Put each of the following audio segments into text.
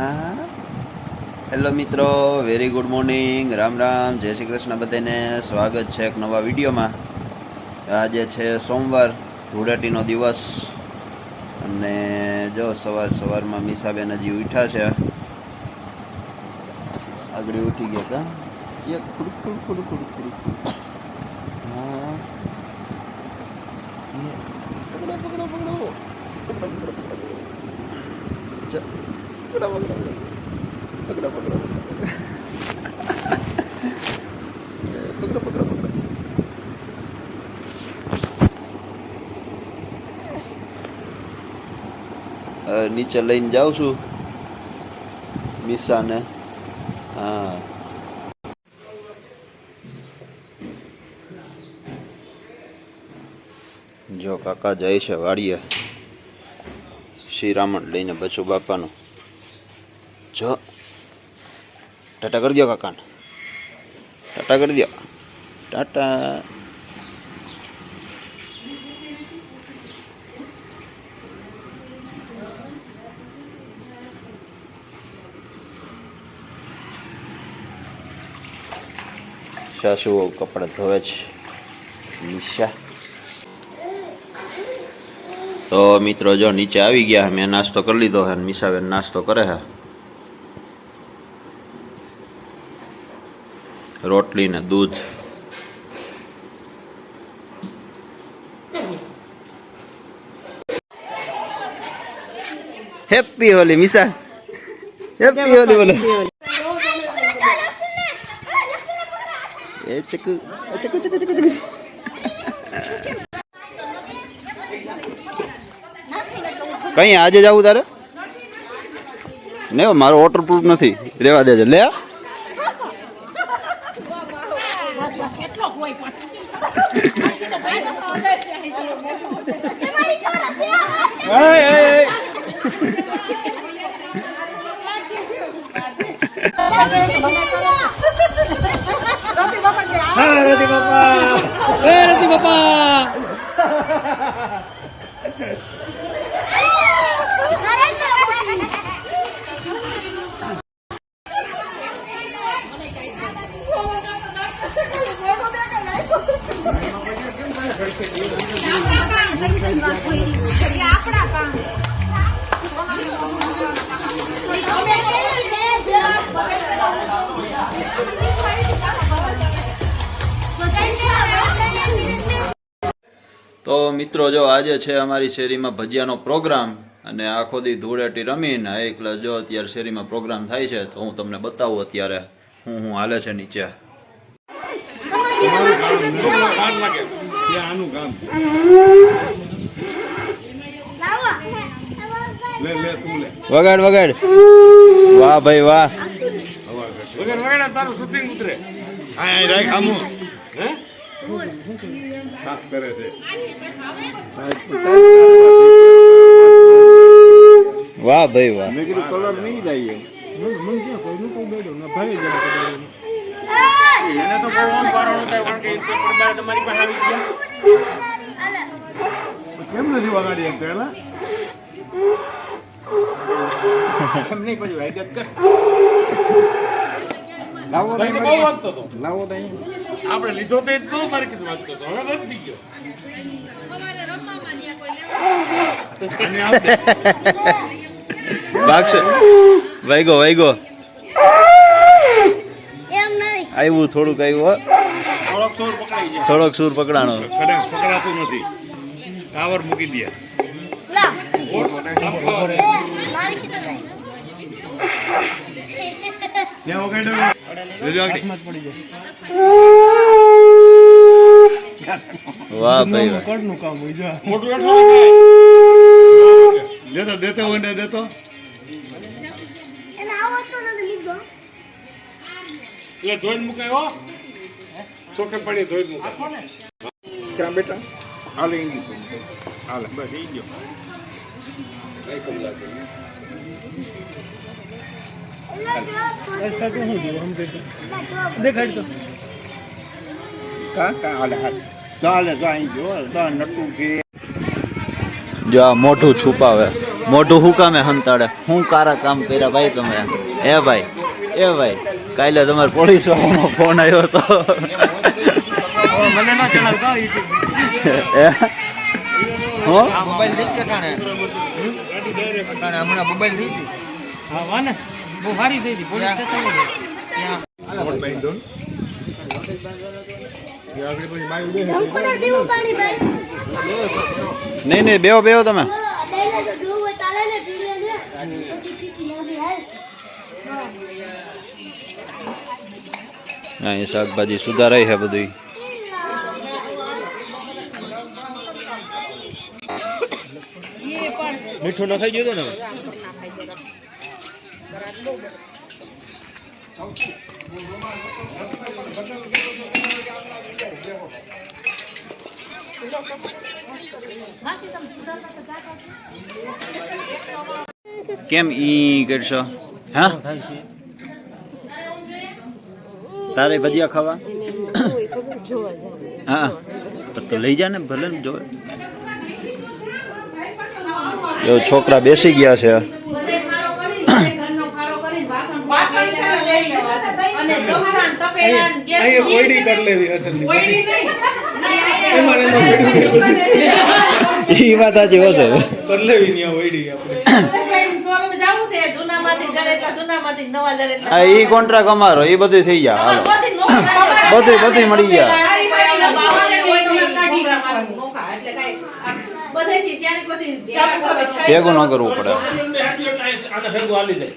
હા? હેલો મિત્રો very good morning Ram Ram જય શ્રી કૃષ્ણ બધાને. સ્વાગત છે એક નવા વિડીયોમાં. આજે છે સોમવાર ધૂળેટીનો દિવસ. અને જો સવાર સવારમાં મીસાબેન હજી ઉઠ્યા છે. આગળ ઉઠી ગયા હતા. એક ખુડ ખુડ ખુડ ખુડ ખુડ ખુડ. હા. એ, પકડો પકડો પકડો. ચ- પકડો પકડો પકડો પકડો નીચે લઈને જાઉં છું મિસાને હા જો કાકા જાય છે વાડીએ શ્રીરામણ લઈને બચુ બાપાનું જો ટાટા કરી દો કાકાને ટાટા કરી દો ટાટા સાસુ વહુ કપડાં ધોવે છે નિશા તો મિત્રો જો નીચે આવી ગયા મેં નાસ્તો કરી લીધો છે અને મિસાબેન નાસ્તો કરે છે રોટલી ને દૂધ. હેપી હોલી મિસા હેપી હોલી બોલો. એ ચકુ ચકુ ચકુ ચકુ ચકુ. કઈ આજે જવું તારે? ને મારો વોટરપ્રૂફ નથી. રેવા દેજો. લે Roti Papa. Eh, Roti Papa. તો મિત્રો, જો આજે છે અમારી શેરીમાં ભજીયાનો પ્રોગ્રામ અને આખો દી ધૂળેટી રમીને એક ક્લાસ જો અત્યારે શેરીમાં પ્રોગ્રામ થાય છે, તો હું તમને બતાવું અત્યારે હું હું હાલે છે નીચે. આનું કામ છે. લે લે તું લે વગાડ વગાડ. વાહ ભાઈ વાહ. વગાડ વગાડ તારું શૂટિંગ ઉતરે. હા રાખ આમો હે. સાફ કરે છે. વાહ ભાઈ વાહ. મેં કીધું કલર નહીં જાય એને તો બહુ ઓમ પાડવાનું થાય કારણ કે પેપર તમારી પાસે આવી ગયા. કેમ નથી વગાડી એમ પેલા એમ નહીં પછી વાયદત કર. લાવો તો બહુ વાગતો હતો. લાવો તો આપણે લીધો તો જ બહુ મારે કીધું વાગતો હતો. હવે વધી ગયો. ભાગશે વાઈગો વાઈગો આવ્યું થોડુંક આવ્યું થોડોક સોર પકડાઈ થોડોક સૂર પકડાણો. કડે પકડાતું નથી. ટાવર મૂકી દે. વાહ ભાઈ મોટું હેઠો દેતો દેતો હોય ને દેતો એને આવડતો નથી લીધો એટલે ધોઈને મુકાય હો. સોકે પડી ધોઈને મુકાય. ક્યાં બેટા? હાલ ઈ હાલે બસ કા? કા હાલે. હાલે ચાલે જો તો નટુ કે. જો આ મોઢું છુપાવે. મોઢું હું કામે હંતાડે? હું કારા કામ કર્યા? ભાઈ તમે? એ ભાઈ? એ ભાઈ? કાલે તમારે પોલીસ વાળાનો ફોન આવ્યો હતો મને ના એ? હું? મોબાઈલ થઈ ગયો ટાણે ટાણે હમણાં મોબાઈલ થઈ ગઈ હા વાને બહુ સારી થઈ હતી પોલીસ સ્ટેશન નહીં નહીં બેહો બેહો તમે. શાકભાજી સુધારાય છે બધું. મીઠું નખાઈ ગયું ને? કેમ ઈ કરશો? હા? તારે ભજીયા ખાવા? હા. તો લઈ જા ને ભલે ને જોવે. છોકરા બેસી ગયા છે. એ વાત ત્યાં વૈડી આપણે. આ ઈ કોન્ટ્રાક્ટ અમારો એ બધું થઈ ગયા. હાલો બધું બધું મળી ગયા. ભેગું ન કરવું પડે આને ભેગું હાલી જાય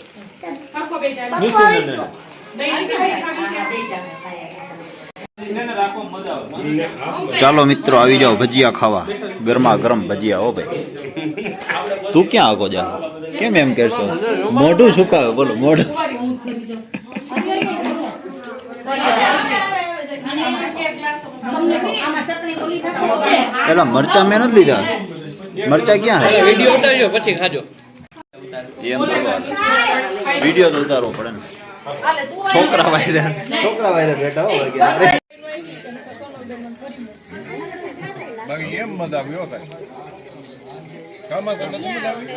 ચાલો મિત્રો આવી જાઓ ભજીયા ખાવા ગરમા ગરમ ભજીયા હો ભાઈ તું ક્યાં આગો જા કેમ એમ કરશો મોઢું સુકાવે બોલો મોઢું પેલા મરચા મેં નથી લીધા મરચા ક્યાં? હે વીડિયો ઉતારજો પછી ખાજો. એમ વીડિયો તો ઉતારવો પડે ને. છોકરા વાયરે છોકરા વાયરે બેઠા હો વળગે. બાકી એમ મજા આવ્યો કામાં કરતા તો મજા આવી.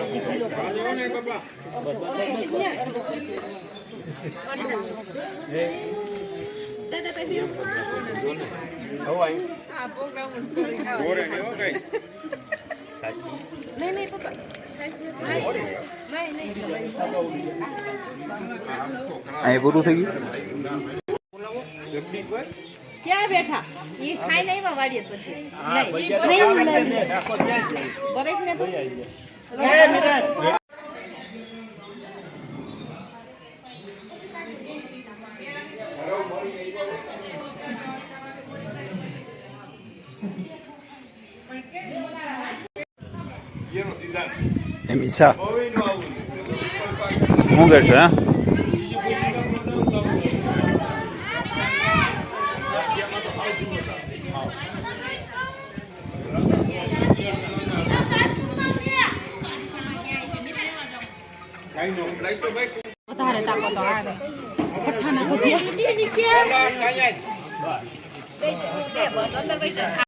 અહીં પૂરું થઈ ગયું? ક્યાં બેઠા? એ ખાઈ નહીં વાડીએ પછી નહીં નહીં ને એમ ઈચ્છા શું કરશો હા વધારે તાકાત આવે પઠ્ઠાના ભજીયા